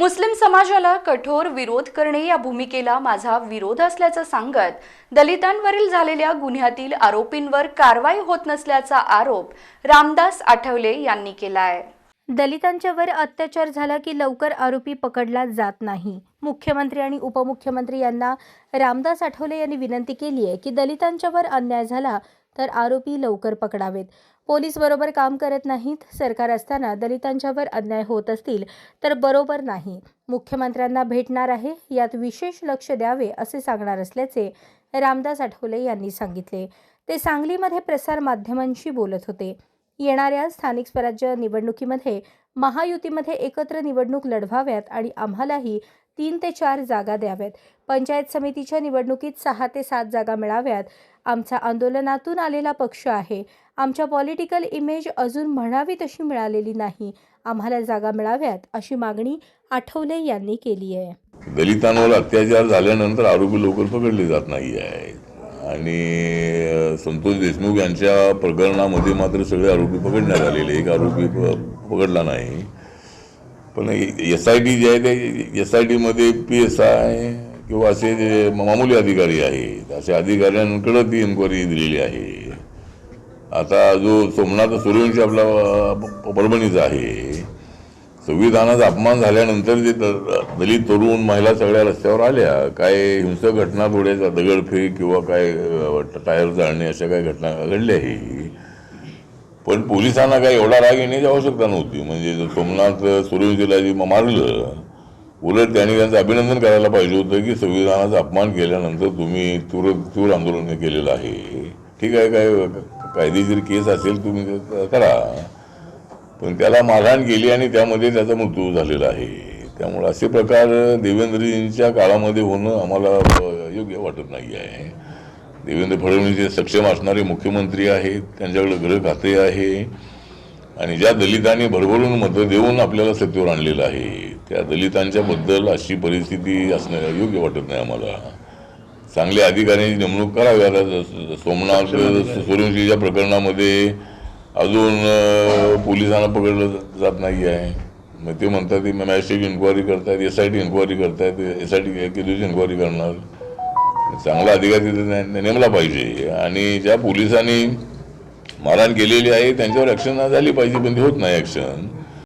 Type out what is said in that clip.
मुस्लिम समाजाला कठोर विरोध करणे या भूमिकेला माझा विरोध असल्याचं सांगत दलितांवरील झालेल्या गुन्ह्यातील आरोपींवर कारवाई होत नसल्याचा आरोप रामदास आठवले यांनी केला आहे दलितांच्यावर अत्याचार झाला की लवकर आरोपी पकडला जात नाही. मुख्यमंत्री आणि उपमुख्यमंत्री यांना रामदास आठवले यांनी विनंती केली आहे की दलितांच्यावर अन्याय झाला तर आरोपी लवकर पकडावेत. पोलीस बरोबर काम करत नाहीत सरकार असताना दलितांच्यावर अन्याय होत असतील तर बरोबर नाही. मुख्यमंत्र्यांना भेटणार आहे यात विशेष लक्ष द्यावे असे सांगणार असल्याचे रामदास आठवले यांनी सांगितले. ते सांगलीमध्ये प्रसार माध्यमांशी बोलत होते. येणाऱ्या स्थानिक स्वराज्य निवडणुकीमध्ये महायुतीमध्ये एकत्र निवडणूक लढवाव्यात आणि आम्हालाही तीन ते चार जागा द्याव्यात. पंचायत समितीच्या निवडणुकीत सहा ते सात जागा मिळाव्यात. आमचा आंदोलनातून आलेला पक्ष आहे. आमच्या पॉलिटिकल इमेज अजून म्हणावी तशी मिळालेली नाही. आम्हाला जागा मिळाव्यात अशी मागणी आठवले यांनी केली आहे. दलितांवर अत्याचार झाल्यानंतर आरोपी लवकर पकडले जात नाही आहे आणि संतोष देशमुख यांच्या प्रकरणामध्ये मात्र सगळे आरोपी पकडण्यात आलेले एक आरोपी पकडला नाही. पण एस आय टी जे आहे ते एस आय टीमध्ये पी एस आय किंवा असे जे मामूली अधिकारी आहेत अशा अधिकाऱ्यांकडे ती इन्क्वायरी दिलेली आहे. आता जो सोमनाथ सूर्यवंशी आपला परभणीचा आहे संविधानाचा अपमान झाल्यानंतर जे दलित तरुण महिला सगळ्या रस्त्यावर आल्या. काय हिंसक घटना पुढे दगडफेक किंवा काय टायर जाळणे अशा काही घटना घडल्याही. पण पोलिसांना काही एवढा राग येण्याची आवश्यकता नव्हती. म्हणजे सोमनाथ सूर्यवंशीला जे मारलं उलट त्यांनी त्यांचं अभिनंदन करायला पाहिजे होतं की संविधानाचा अपमान केल्यानंतर तुम्ही तीव्र तीव्र आंदोलन केलेलं आहे. ठीक आहे काय कायदेशीर केस असेल तुम्ही करा. पण त्याला मारहाण केली आणि त्यामध्ये त्याचा मृत्यू झालेला आहे. त्यामुळे असे प्रकार देवेंद्रजींच्या काळामध्ये होणं आम्हाला योग्य वाटत नाही आहे. देवेंद्र फडणवीस हे सक्षम असणारे मुख्यमंत्री आहेत त्यांच्याकडे गृह खाते आहे. आणि ज्या दलितांनी भरभरून मतं देऊन आपल्याला सत्तेवर आणलेलं आहे त्या दलितांच्या बद्दल अशी परिस्थिती असणं योग्य वाटत नाही आम्हाला. चांगल्या अधिकाऱ्यांची नेमणूक करावी. आता सोमनाथ सूर्यवंशीच्या प्रकरणामध्ये अजून पोलिसांना पकडलं जात नाही आहे मग ते म्हणतात की मॅजिस्ट्रेट इन्क्वायरी करतायत एस आय टी इन्क्वायरी करतायत एस आय टी किती दिवशी इन्क्वायरी करणार. चांगला अधिकारी नेमला पाहिजे. आणि ज्या पोलिसांनी मारहाण केलेली आहे त्यांच्यावर ॲक्शन झाली पाहिजे पण ते होत नाही ॲक्शन